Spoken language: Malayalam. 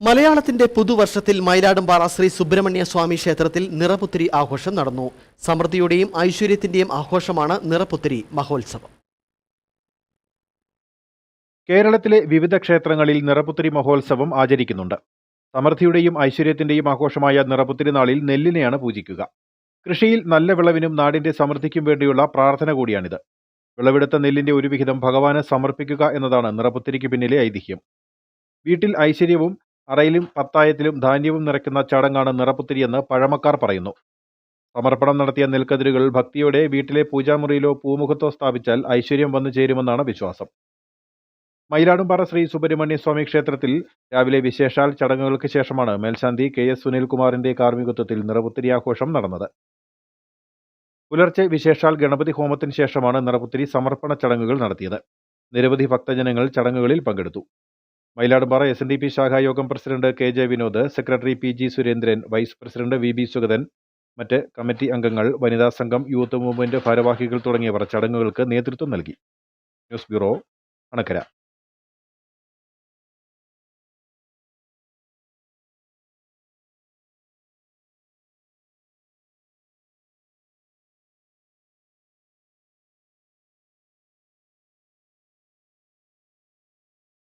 മലയാളത്തിന്റെ പുതുവർഷത്തിൽ മയിലാടുംപാറ ശ്രീ സുബ്രഹ്മണ്യ സ്വാമി ക്ഷേത്രത്തിൽ നിറപുത്തിരി ആഘോഷം നടന്നു. സമൃദ്ധിയുടെയും ഐശ്വര്യത്തിന്റെയും ആഘോഷമാണ് നിറപുത്തിരി മഹോത്സവം. കേരളത്തിലെ വിവിധ ക്ഷേത്രങ്ങളിൽ നിറപുത്തിരി മഹോത്സവം ആചരിക്കുന്നുണ്ട്. സമൃദ്ധിയുടെയും ഐശ്വര്യത്തിന്റെയും ആഘോഷമായ നിറപുത്തിരി നാളിൽ നെല്ലിനെയാണ് പൂജിക്കുക. കൃഷിയിൽ നല്ല വിളവിനും നാടിന്റെ സമൃദ്ധിക്കും വേണ്ടിയുള്ള പ്രാർത്ഥന കൂടിയാണിത്. വിളവെടുത്ത നെല്ലിന്റെ ഒരു വിഹിതം ഭഗവാന് സമർപ്പിക്കുക എന്നതാണ് നിറപുത്തിരിക്ക് പിന്നിലെ ഐതിഹ്യം. വീട്ടിൽ ഐശ്വര്യവും അറയിലും പത്തായത്തിലും ധാന്യവും നിറയ്ക്കുന്ന ചടങ്ങാണ് നിറപ്പുത്തിരിയെന്ന് പഴമക്കാർ പറയുന്നു. സമർപ്പണം നടത്തിയ നെൽക്കതിരുകൾ ഭക്തിയോടെ വീട്ടിലെ പൂജാമുറിയിലോ പൂമുഖത്തോ സ്ഥാപിച്ചാൽ ഐശ്വര്യം വന്നു ചേരുമെന്നാണ് വിശ്വാസം. മയിലാടുംപാറ ശ്രീ സുബ്രഹ്മണ്യ സ്വാമി ക്ഷേത്രത്തിൽ രാവിലെ വിശേഷാൽ ചടങ്ങുകൾക്ക് ശേഷമാണ് മേൽശാന്തി കെ എസ് സുനിൽകുമാറിന്റെ കാർമ്മികത്വത്തിൽ നിറപുത്തിരി ആഘോഷം നടന്നത്. പുലർച്ചെ വിശേഷാൽ ഗണപതി ഹോമത്തിന് ശേഷമാണ് നിറപുത്തിരി സമർപ്പണ ചടങ്ങുകൾ നടത്തിയത്. നിരവധി ഭക്തജനങ്ങൾ ചടങ്ങുകളിൽ പങ്കെടുത്തു. Mayiladumpara S N D P ശാഖായോഗം president K J Vinod secretary P G Surendran vice president V B Sugathan മറ്റ് കമ്മിറ്റി അംഗങ്ങൾ വനിതാ സംഘം യൂത്ത് മൂവ്മെന്റ് ഭാരവാഹികൾ തുടങ്ങിയവർ ചടങ്ങുകൾക്ക് നേതൃത്വം നൽകി. News bureau Anakkara.